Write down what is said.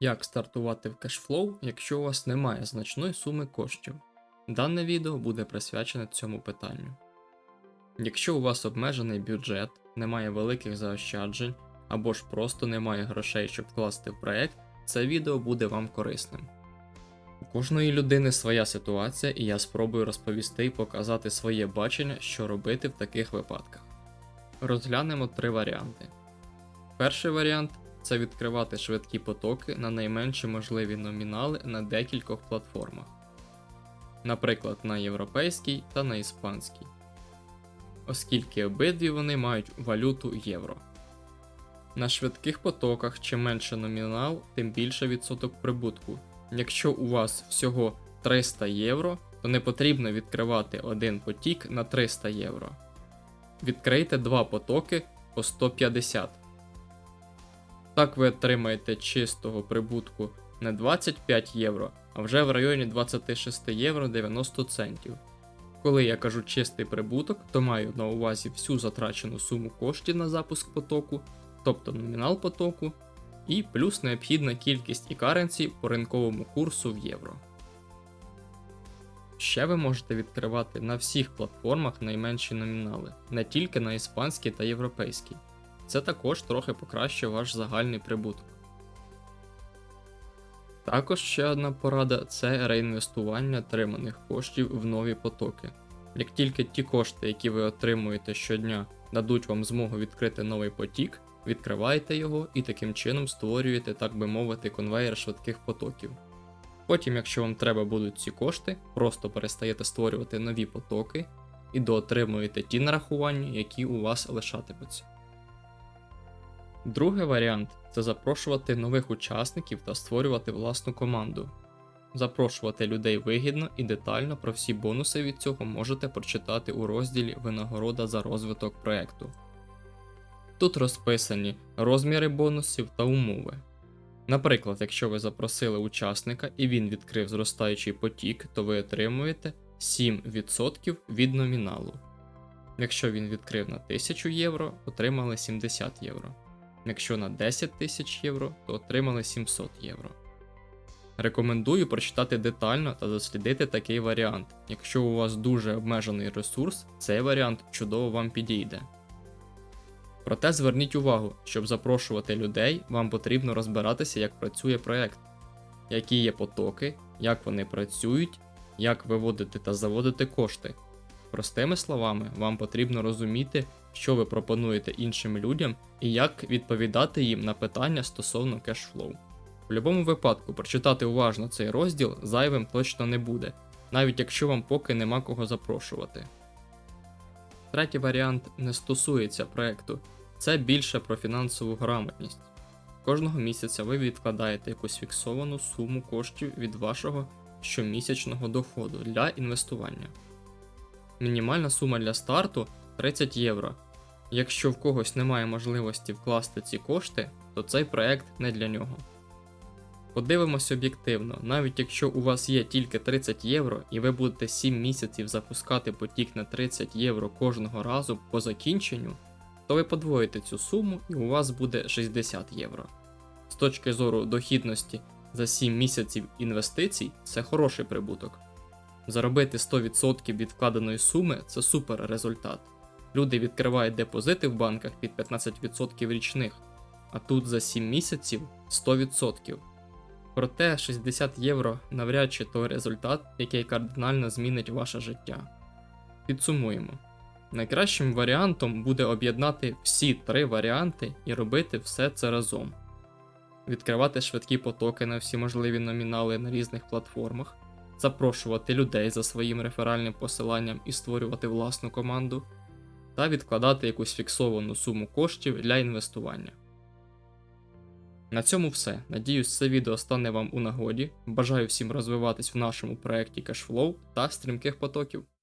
Як стартувати в кешфлоу, якщо у вас немає значної суми коштів? Дане відео буде присвячене цьому питанню. Якщо у вас обмежений бюджет, немає великих заощаджень або ж просто немає грошей, щоб вкласти в проект, це відео буде вам корисним. У кожної людини своя ситуація, і я спробую розповісти і показати своє бачення, що робити в таких випадках. Розглянемо три варіанти. Перший варіант це відкривати швидкі потоки на найменші можливі номінали на декількох платформах, наприклад, на європейській та на іспанській, оскільки обидві вони мають валюту євро. На швидких потоках чим менше номінал, тим більше відсоток прибутку. Якщо у вас всього 300 євро, то не потрібно відкривати один потік на 300 євро. Відкрийте два потоки по 150. Так ви отримаєте чистого прибутку не 25 євро, а вже в районі 26 євро 90 центів. Коли я кажу чистий прибуток, то маю на увазі всю затрачену суму коштів на запуск потоку, тобто номінал потоку, і плюс необхідна кількість і каренсі по ринковому курсу в євро. Ще ви можете відкривати на всіх платформах найменші номінали, не тільки на іспанській та європейській. Це також трохи покращує ваш загальний прибуток. Також ще одна порада це реінвестування отриманих коштів в нові потоки. Як тільки ті кошти, які ви отримуєте щодня, дадуть вам змогу відкрити новий потік, відкривайте його і таким чином створюєте, так би мовити, конвейер швидких потоків. Потім, якщо вам треба будуть ці кошти, просто перестаєте створювати нові потоки і доотримуєте ті нарахування, які у вас лишатимуться. Другий варіант це запрошувати нових учасників та створювати власну команду. Запрошувати людей вигідно і детально про всі бонуси від цього можете прочитати у розділі Винагорода за розвиток проекту. Тут розписані розміри бонусів та умови. Наприклад, якщо ви запросили учасника і він відкрив зростаючий потік, то ви отримуєте 7% від номіналу. Якщо він відкрив на 1000 євро, отримали 70 євро. Якщо на 10 тисяч євро, то отримали 700 євро. Рекомендую прочитати детально та дослідити такий варіант. Якщо у вас дуже обмежений ресурс, цей варіант чудово вам підійде. Проте зверніть увагу, щоб запрошувати людей, вам потрібно розбиратися, як працює проект, які є потоки, як вони працюють, як виводити та заводити кошти. Простими словами, вам потрібно розуміти, що ви пропонуєте іншим людям і як відповідати їм на питання стосовно кешфлоу. В будь-якому випадку прочитати уважно цей розділ зайвим точно не буде, навіть якщо вам поки нема кого запрошувати. Третій варіант не стосується проекту, це більше про фінансову грамотність. Кожного місяця ви відкладаєте якусь фіксовану суму коштів від вашого щомісячного доходу для інвестування. Мінімальна сума для старту 30 євро. Якщо в когось немає можливості вкласти ці кошти, то цей проект не для нього. Подивимось об'єктивно, навіть якщо у вас є тільки 30 євро і ви будете 7 місяців запускати потік на 30 євро кожного разу по закінченню, то ви подвоїте цю суму і у вас буде 60 євро. З точки зору дохідності за 7 місяців інвестицій це хороший прибуток. Заробити 100% від вкладеної суми це супер результат. Люди відкривають депозити в банках під 15% річних, а тут за 7 місяців 100%. Проте 60 євро навряд чи той результат, який кардинально змінить ваше життя. Підсумуємо. Найкращим варіантом буде об'єднати всі три варіанти і робити все це разом. Відкривати швидкі потоки на всі можливі номінали на різних платформах, запрошувати людей за своїм реферальним посиланням і створювати власну команду, та відкладати якусь фіксовану суму коштів для інвестування. На цьому все. Надіюсь, це відео стане вам у нагоді. Бажаю всім розвиватись в нашому проєкті Cashflow та стрімких потоків.